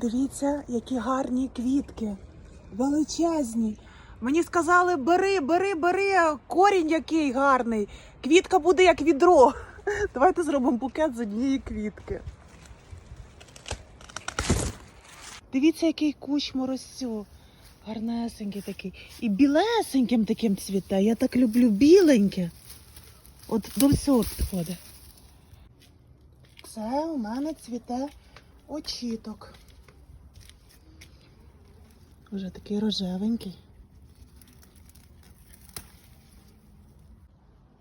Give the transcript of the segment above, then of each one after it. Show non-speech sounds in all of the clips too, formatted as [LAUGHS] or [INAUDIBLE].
Дивіться, які гарні квітки. Величезні. Мені сказали, бери, бери, бери, корінь який гарний. Квітка буде як відро. [LAUGHS] Давайте зробимо букет з однієї квітки. Дивіться, який кущ морозцю. Гарнесенький такий. І білесеньким таким цвіте. Я так люблю біленьке. От до всього підходить. Це у мене цвіте очіток. Вже такий рожевенький.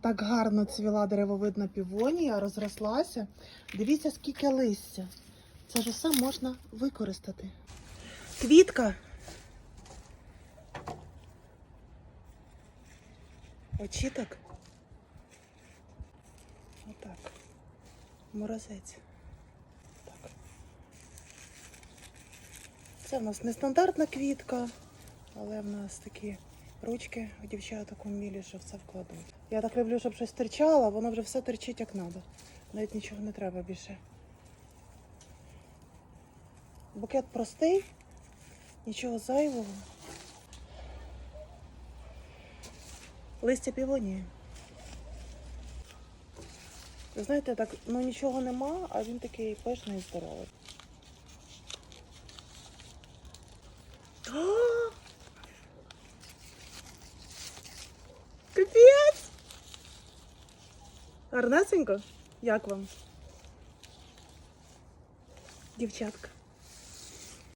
Так гарно цвіла деревовидна півонія, розрослася. Дивіться, скільки листя. Це ж усе можна використати. Квітка. Очіток. Отак. Морозець. Це в нас нестандартна квітка, але в нас такі ручки у дівчаток умілі, що все вкладуть. Я так люблю, щоб щось терчало, воно вже все терчить як треба. Навіть нічого не треба більше. Букет простий, нічого зайвого. Листя півонії. Ви знаєте, так, ну нічого нема, а він такий пишний і здоровий. А! Капець! Гарнесенько? Як вам? Дівчатка.